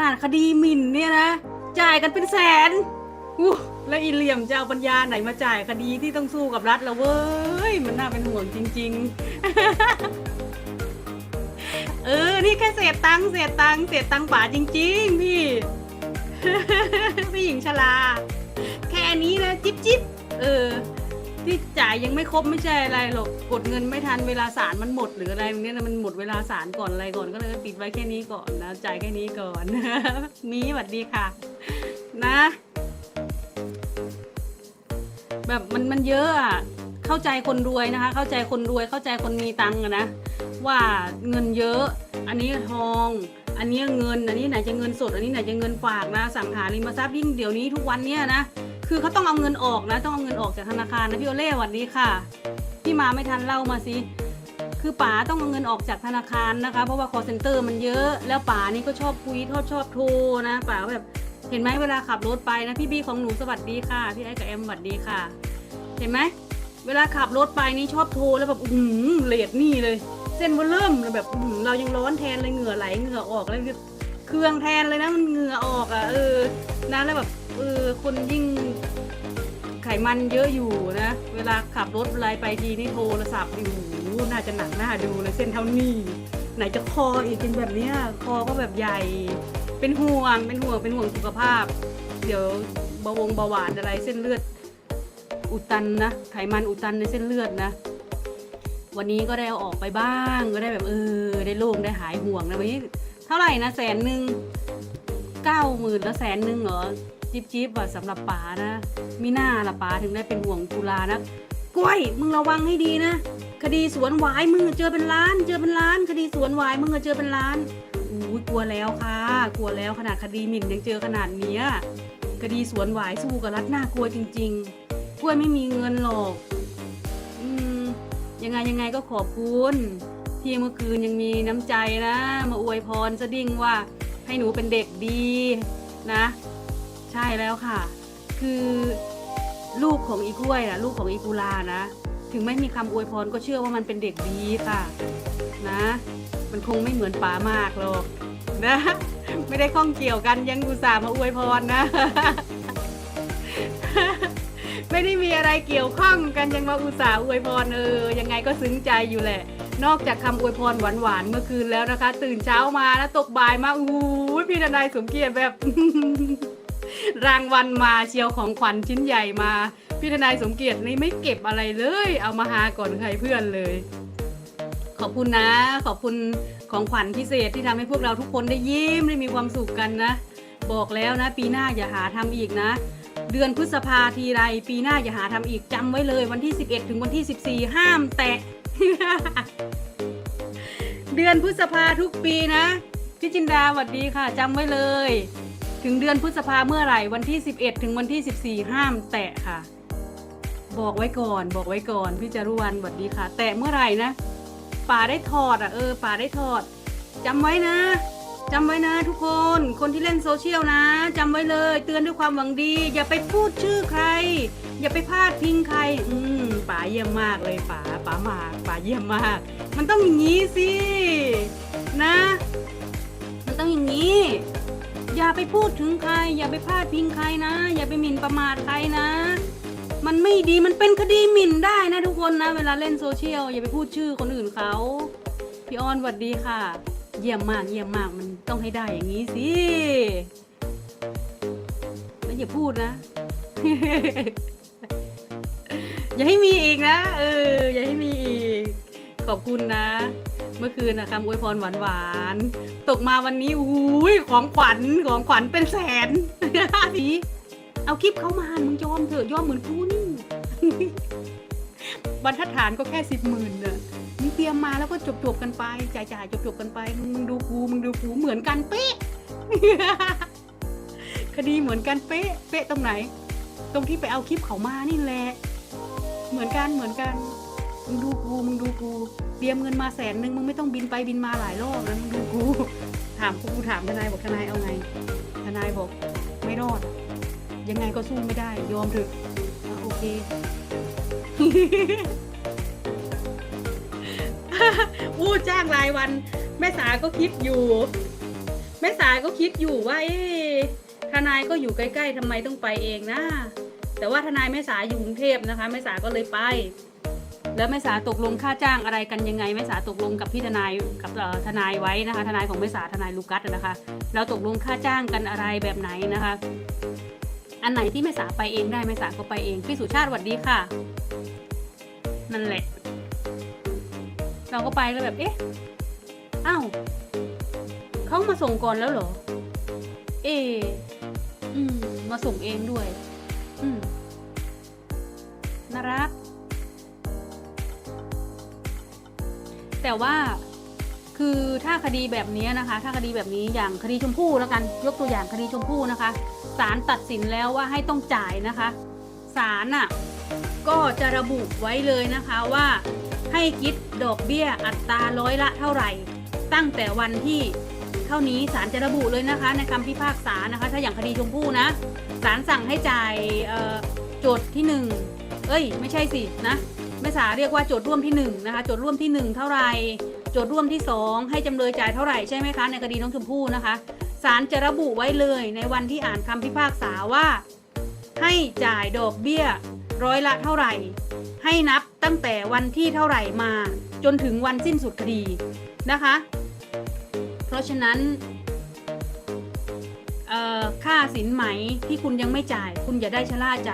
นาดคดีหมิ่นเนี่ยนะ จ่ายกันเป็นแสนอู้แล้วอีเหลี่ยมจะเอาปัญญาไหนมาจ่ายคดีที่ต้องสู้กับรัฐละเว้ย มันน่าเป็นห่วงจริง ๆ เออ นี่แค่เศษตังค์เศษตังค์เศษตังค์ป๋าจริง ๆ พี่ พี่หญิงชลา แค่นี้นะ จิ๊บจิ๊บเออ ที่จ่ายยังไม่ครบไม่ใช่อะไรหรอกกดเงินไม่ทันเวลาสารมันหมดหรืออะไรอย่างเงี้ยนะมันหมดเวลาสารก่อนอะไรก่อนก็เลยปิดไว้แค่นี้ก่อนนะจ่ายแค่นี้ก่อน มีสวัสดีค่ะ นะ แบบมันมันเยอะอะเข้าใจคนรวยนะคะ เข้าใจคนรวยเข้าใจคนมีตังค์นะว่าเงินเยอะ อันนี้ทองอันนี้เงิน อันนี้ไหนจะเงินสด อันนี้ไหนจะเงินฝากนะ สังหาริมทรัพย์ยิ่งเดี๋ยวนี้ทุกวันเนี้ยนะ คือเขาต้องเอาเงินออกนะ ต้องเอาเงินออกจากธนาคารนะพี่โอเล่สวัสดีค่ะพี่มาไม่ทันเล่ามาสิคือป๋าต้องเอาเงินออกจากธนาคารนะคะ เพราะว่า call center มันเยอะ แล้วป๋านี่ก็ชอบคุยทอดชอบโทรนะป๋าแบบเห็นไหมเวลาขับรถไปนะพี่บีของหนูสวัสดีค่ะพี่ไอ้กับแอมสวัสดีค่ะ เห็นไหมเวลาขับรถไปนี่ชอบโทรแล้วแบบอืมเลดนี่เลย เส้นมันเริ่มเลยแบบอื้อหือเรายังร้อนแทนเลยเหงื่อไหลเหงื่อออกแล้วเครื่องแทนเลยนะมันเหงื่อออกอะเออนะแล้วแบบ เออคนยิ่งไขมันเยอะอยู่นะ เวลาขับรถอะไรไปทีนี่โทรศัพท์อยู่น่าจะหนักหน้าดูเลยเส้นเท่านี้ ไหนจะคออีกเป็นแบบเนี้ยคอก็แบบใหญ่ เป็นห่วงเป็นห่วงเป็นห่วงสุขภาพ เดี๋ยวเบาวงเบาหวานอะไรเส้นเลือดอุดตันนะไขมันอุดตันในเส้นเลือดนะ วันนี้ก็ได้ออกไปบ้างก็ได้แบบเออ ได้โล่งได้หายห่วงนะวันนี้เท่าไหร่นะแสนหนึ่งเก้าหมื่นแล้วแสนหนึ่งเหรอ จิ๊บจิ๊บอะสำหรับป๋านะมีหน้าละป๋าถึงได้เป็นห่วงตุลานะกล้วยมึงระวังให้ดีนะ คดีสวนหวายมึงเจอเป็นล้าน เจอเป็นล้าน คดีสวนหวายมึงเจอเป็นล้านอู้ยกลัวแล้วค่ะ กลัวแล้วขนาดคดีหมิ่นยังเจอขนาดเนี้ยคดีสวนหวายสู้กับรัฐน่ากลัวจริง ๆ กล้วยไม่มีเงินหรอกอืมยังไงยังไงก็ขอบคุณที่เมื่อคืนยังมีน้ำใจนะ มาอวยพรสดิ้งว่าให้หนูเป็นเด็กดีนะ ใช่แล้วค่ะ คือลูกของอีกล้วยนะลูกของอีกุลานะ ถึงไม่มีคำอวยพรก็เชื่อว่ามันเป็นเด็กดีค่ะ นะ มันคงไม่เหมือนป๋ามากหรอกนะ ไม่ได้ข้องเกี่ยวกันยังอุตส่าห์มาอวยพรนะ ไม่ได้มีอะไรเกี่ยวข้องกันยังมาอุตส่าห์อวยพรเออยังไงก็ซึ้งใจอยู่แหละ นอกจากคำอวยพรหวานๆเมื่อคืนแล้วนะคะ ตื่นเช้ามาแล้วตกบ่ายมาอู้ยพี่ทนายสมเกียรติแบบ รางวัลมาเชียวของขวัญชิ้นใหญ่มา พี่ทนายสมเกียรตินี่ไม่เก็บอะไรเลย เอามาหาก่อนใครเพื่อนเลย ขอบคุณนะ ขอบคุณของขวัญพิเศษที่ทำให้พวกเราทุกคนได้ยิ้มได้มีความสุขกันนะ บอกแล้วนะ ปีหน้าอย่าหาทำอีกนะ เดือนพฤษภาทีไร ปีหน้าอย่าหาทำอีกจำไว้เลย วันที่ 11 ถึงวันที่ 14 ห้ามแตะเดือนพฤษภาทุกปีนะพี่จินดาสวัสดีค่ะจำไว้เลย ถึงเดือนพฤษภาเมื่อไหร่วันที่ 11 ถึงวันที่ 14 ห้ามแตะค่ะ บอกไว้ก่อนบอกไว้ก่อนพี่จารุวรรณสวัสดีค่ะ แตะเมื่อไหร่นะป่าได้ถอดอะเออป่าได้ถอดจำไว้นะจำไว้นะทุกคน คนที่เล่นโซเชียลนะจำไว้เลย เตือนด้วยความหวังดี อย่าไปพูดชื่อใคร อย่าไปพาดพิงใคร อืมป๋าเยี่ยมมากเลยป๋าป๋ามากป๋าเยี่ยมมาก มันต้องอย่างนี้สิ นะ มันต้องอย่างนี้ อย่าไปพูดถึงใคร อย่าไปพาดพิงใครนะ อย่าไปหมิ่นประมาทใครนะ มันไม่ดีมันเป็นคดีหมิ่นได้นะทุกคนนะ เวลาเล่นโซเชียลอย่าไปพูดชื่อคนอื่นเขาพี่ออนสวัสดีค่ะ เยี่ยมมากเยี่ยมมากมันต้องให้ได้อย่างนี้สิแล้วอย่าพูดนะ อย่าให้มีอีกนะเอออย่าให้มีอีก ขอบคุณนะ เมื่อคืนนะคำอวยพรหวานๆตกมาวันนี้อุ้ยของขวัญของขวัญเป็นแสนสีเอาคลิปเขามามึงยอมเถอะยอมเหมือนกูนี่บรรทัดฐานก็แค่สิบหมื่นเนอะมึงเตรียมมาแล้วก็จบจบกันไปจ่ายจ่ายจบจบกันไปมึงดูกูมึงดูกูเหมือนกันเป๊ะคดีเหมือนกันเป๊ะเป๊ะตรงไหน ตรงที่ไปเอาคลิปเขามานี่แหละ เหมือนกันเหมือนกัน มึงดูกูมึงดูกูเตรียมเงินมาแสนหนึ่งมึงไม่ต้องบินไปบินมาหลายรอบนะมึงดูกูถามกูถามทนายบอกทนายเอาไง ทนายบอกไม่รอด ยังไงก็สู้ไม่ได้ยอมเถอะอะโอเคอู้จ้างรายวัน แม่สาก็คิดอยู่ แม่สาก็คิดอยู่ว่า เอ๊ทนายก็อยู่ใกล้ ๆทำไมต้องไปเองนะ แต่ว่าทนายแม่สาอยู่กรุงเทพนะคะแม่สาก็เลยไป แล้วแม่สาตกลงค่าจ้างอะไรกันยังไงแม่สาตกลงกับพี่ทนายกับทนายไว้นะคะ ทนายของแม่สาทนายลูกัสนะคะ เราตกลงค่าจ้างกันอะไรแบบไหนนะคะ อันไหนที่แม่สาไปเองได้แม่สาก็ไปเองพี่สุชาติสวัสดีค่ะ นั่นแหละ เราก็ไปแล้วแบบเอ๊ะอ้าวเขามาส่งก่อนแล้วเหรอ เออืม มาส่งเองด้วย อืมน่ารัก แต่ว่าคือถ้าคดีแบบนี้นะคะ ถ้าคดีแบบนี้อย่างคดีชมพู่แล้วกันยกตัวอย่างคดีชมพู่นะคะศาลตัดสินแล้วว่าให้ต้องจ่ายนะคะศาลน่ะก็จะระบุไว้เลยนะคะว่าให้คิดดอกเบี้ยอัตราร้อยละเท่าไหร่ ตั้งแต่วันที่เท่านี้ศาลจะระบุเลยนะคะ ในคำพิพากษานะคะ ถ้าอย่างคดีชมพู่นะศาลสั่งให้จ่ายโจทย์ที่หนึ่งเอ้ย ไม่ใช่สินะ แม่สาเรียกว่าโจทย์ร่วมที่หนึ่งนะคะโจทย์ร่วมที่หนึ่งเท่าไหร่โจทย์ร่วมที่ 2 ให้จำเลยจ่ายเท่าไหร่ใช่ไหมคะในคดีน้องชมพู่นะคะศาลจะระบุไว้เลยในวันที่อ่านคำพิพากษาว่า ให้จ่ายดอกเบี้ยร้อยละเท่าไหร่ ให้นับตั้งแต่วันที่เท่าไหร่มา จนถึงวันสิ้นสุดคดีนะคะ เพราะฉะนั้น ค่าสินไหมที่คุณยังไม่จ่าย คุณอย่าได้ชะล่าใจ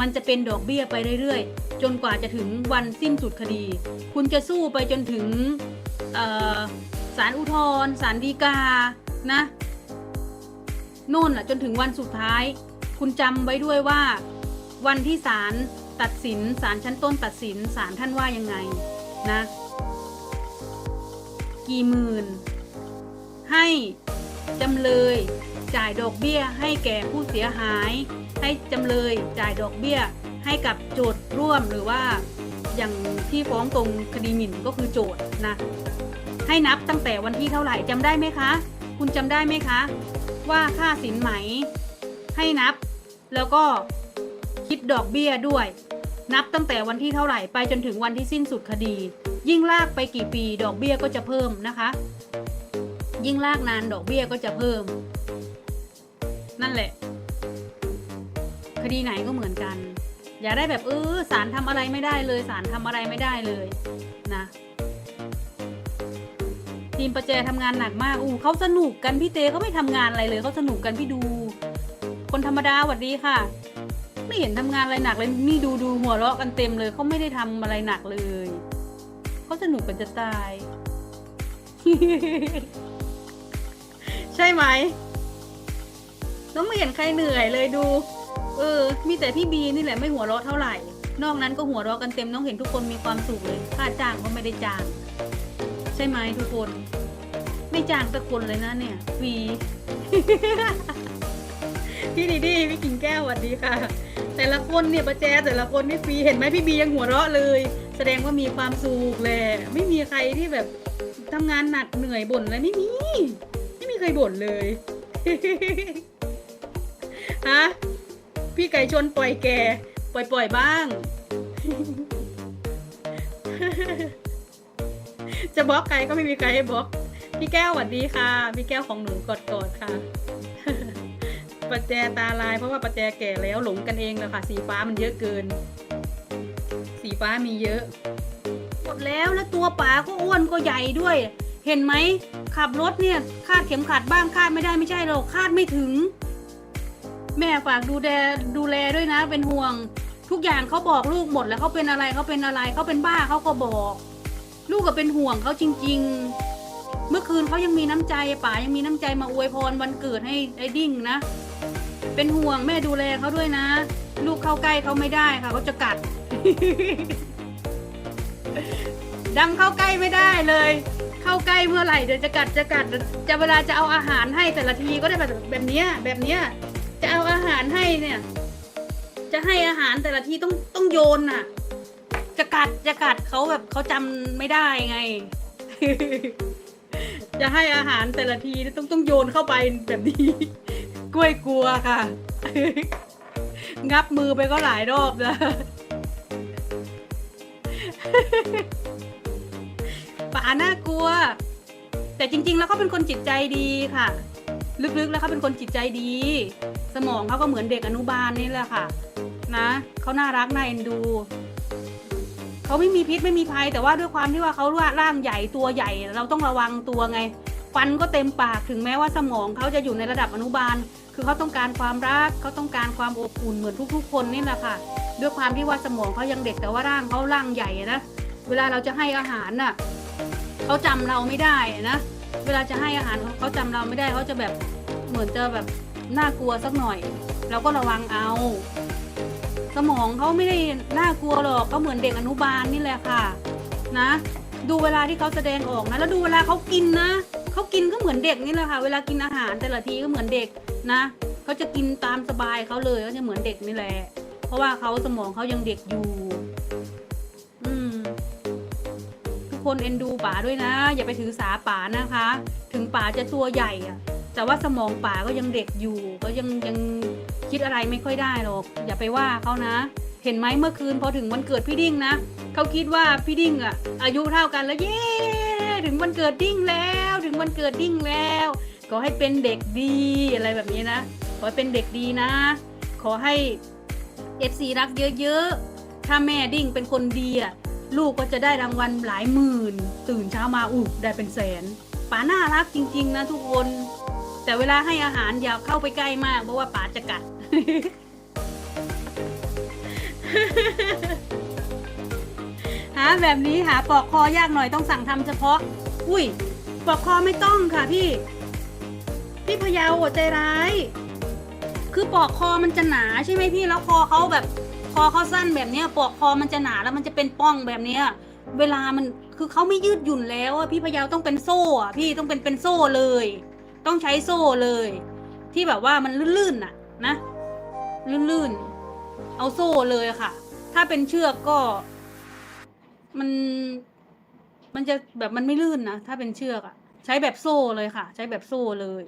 มันจะเป็นดอกเบี้ยไปเรื่อยๆ จนกว่าจะถึงวันสิ้นสุดคดี คุณจะสู้ไปจนถึงศาลอุทธรณ์ศาลฎีกานะโน่นแหะจนถึงวันสุดท้าย คุณจำไว้ด้วยว่า วันที่ศาลตัดสินศาลชั้นต้นตัดสินศาลท่านว่ายังไงนะ กี่หมื่น ให้จำเลย จ่ายดอกเบี้ยให้แก่ผู้เสียหาย ให้จำเลยจ่ายดอกเบี้ยให้กับโจทย์ร่วมหรือว่าอย่างที่ฟ้องตรงคดีหมิ่นก็คือโจทย์นะให้นับตั้งแต่วันที่เท่าไหร่จำได้ไหมคะ คุณจำได้ไหมคะ ว่าค่าสินไหม ให้นับ แล้วก็คิดดอกเบี้ยด้วย นับตั้งแต่วันที่เท่าไหร่ไปจนถึงวันที่สิ้นสุดคดี ยิ่งลากไปกี่ปีดอกเบี้ยก็จะเพิ่มนะคะ ยิ่งลากนานดอกเบี้ยก็จะเพิ่ม นั่นแหละ คดีไหนก็เหมือนกัน อย่าได้แบบเออศาลทำอะไรไม่ได้เลยศาลทำอะไรไม่ได้เลยนะทีมประแจทำงานหนักมาก อู้เขาสนุกกันพี่เตเขาไม่ทำงานอะไรเลยเขาสนุกกันพี่ดู คนธรรมดาหวัดดีค่ะ ไม่เห็นทำงานอะไรหนักเลยนี่ดูดูหัวเราะกันเต็มเลยเขาไม่ได้ทำอะไรหนักเลยเขาสนุกกันจะตาย ใช่ไหม น้องไม่เห็นใครเหนื่อยเลยดู เออ มีแต่พี่บีนี่แหละไม่หัวเราะเท่าไหร่ นอกนั้นก็หัวเราะกันเต็มน้องเห็นทุกคนมีความสุขเลยค่าจ้างก็ไม่ได้จ้าง ใช่ไหมทุกคน ไม่จ้างสักคนเลยนะเนี่ยฟีพี่ดีดีพี่กิ่งแก้วสวัสดีค่ะ แต่ละคนเนี่ยประแจแต่ละคนนี่ฟรีเห็นไหมพี่บียังหัวเราะเลย แสดงว่ามีความสุขแหละไม่มีใครที่แบบทำงานหนักเหนื่อยบ่นอะไรไม่มี ไม่มีใครบ่นเลย ฮะ พี่ไก่ชนปล่อยแก ปล่อยปล่อยบ้าง จะบล็อกใครก็ไม่มีใครให้บล็อก พี่แก้วสวัสดีค่ะ พี่แก้วของหนูกดกดค่ะ ประแจตาลายเพราะว่าประแจแก่แล้วหลงกันเองแล้วค่ะ สีฟ้ามันเยอะเกิน สีฟ้ามีเยอะหมดแล้วแล้วตัวป๋าก็อ้วนก็ใหญ่ด้วย เห็นไหมขับรถเนี่ยคาดเข็มขัดบ้างคาดไม่ได้ไม่ใช่หรอกคาดไม่ถึง แม่ฝากดูแลดูแลด้วยนะ เป็นห่วง ทุกอย่างเขาบอกลูกหมดแล้วเขาเป็นอะไรเขาเป็นอะไรเขาเป็นบ้าเขาก็บอก ลูกก็เป็นห่วงเขาจริง ๆ เมื่อคืนเขายังมีน้ำใจป๋ายังมีน้ำใจมาอวยพรวันเกิดให้ไอ้ดิ้งนะ เป็นห่วงแม่ดูแลเขาด้วยนะ ลูกเข้าใกล้เขาไม่ได้ค่ะเขาจะกัดดำเข้าใกล้ไม่ได้เลย เข้าใกล้เมื่อไหร่เดี๋ยวจะกัดจะกัดจะเวลาจะเอาอาหารให้แต่ละทีก็ได้แบบแบบนี้แบบนี้ หารให้เนี่ย จะให้อาหารแต่ละทีต้องต้องโยนน่ะ จะกัดจะกัดเขาแบบเขาจำไม่ได้ไง จะให้อาหารแต่ละทีต้องต้องโยนเข้าไปแบบนี้ กล้วยกลัวค่ะ งับมือไปก็หลายรอบแล้วป๋าน่ากลัว แต่จริง ๆ แล้วเขาเป็นคนจิตใจดีค่ะ ลึกๆแล้วเขาเป็นคนจิตใจดี สมองเขาก็เหมือนเด็กอนุบาลนี่แหละค่ะ นะเขาน่ารักน่าเอ็นดูเขาไม่มีพิษไม่มีภัย แต่ว่าด้วยความที่ว่าเขาร่างใหญ่ตัวใหญ่ เราต้องระวังตัวไงฟันก็เต็มปากถึงแม้ว่าสมองเขาจะอยู่ในระดับอนุบาล คือเขาต้องการความรักเขาต้องการความอบอุ่นเหมือนทุก ๆ คนนี่แหละค่ะ ด้วยความที่ว่าสมองเขายังเด็กแต่ว่าร่างเขาร่างใหญ่นะเวลาเราจะให้อาหารน่ะเขาจำเราไม่ได้นะ เวลาจะให้อาหารเขาเขาจำเราไม่ได้เขาจะแบบเหมือนจะแบบน่ากลัวสักหน่อย เราก็ระวังเอา สมองเขาไม่ได้น่ากลัวหรอกเขาเหมือนเด็กอนุบาลนี่แหละค่ะ นะ ดูเวลาที่เขาแสดงออกนะแล้วดูเวลาเขากินนะเขากินก็เหมือนเด็กนี่แหละค่ะ เวลากินอาหารแต่ละทีก็เหมือนเด็กนะเขาจะกินตามสบายเขาเลยเขาจะเหมือนเด็กนี่แหละ เพราะว่าเขาสมองเขายังเด็กอยู่ คนเอ็นดูป๋าด้วยนะ อย่าไปถือสาป๋านะคะ ถึงป๋าจะตัวใหญ่อะแต่ว่าสมองป๋าก็ยังเด็กอยู่ ก็ยังยังคิดอะไรไม่ค่อยได้หรอก อย่าไปว่าเขานะ เห็นไหมเมื่อคืนพอถึงวันเกิดพี่ดิ้งนะเขาคิดว่าพี่ดิ้งอะอายุเท่ากันแล้วเย้ถึงวันเกิดดิ้งแล้ว ถึงวันเกิดดิ้งแล้วขอให้เป็นเด็กดีอะไรแบบนี้นะขอให้เป็นเด็กดีนะ ขอให้ FC รักเยอะๆถ้าแม่ดิ้งเป็นคนดีอะ ลูกก็จะได้รางวัลหลายหมื่น ตื่นเช้ามาอู้ได้เป็นแสนป๋าน่ารักจริง ๆ นะทุกคน แต่เวลาให้อาหารอย่าเข้าไปใกล้มากเพราะว่าป๋าจะกัด หาแบบนี้หาปอกคอยากหน่อยต้องสั่งทำเฉพาะ อุ้ยปอกคอไม่ต้องค่ะพี่ พี่พยาวใจร้าย คือปอกคอมันจะหนาใช่ไหมพี่แล้วคอเขาแบบ อเขาสั้นแบบเนี้ยปอกคอมันจะหนาแล้วมันจะเป็นป้องแบบเนี้ย เวลามันคือเขาไม่ยืดหยุ่นแล้วอะพี่พยาวต้องเป็นโซ่อะพี่ต้องเป็นเป็นโซ่เลย ต้องใช้โซ่เลย ที่แบบว่ามันลื่นๆน่ะนะ ลื่นๆเอาโซ่เลยค่ะ ถ้าเป็นเชือกก็ มัน มันจะแบบมันไม่ลื่นนะถ้าเป็นเชือกอะใช้แบบโซ่เลยค่ะ ใช้แบบโซ่เลย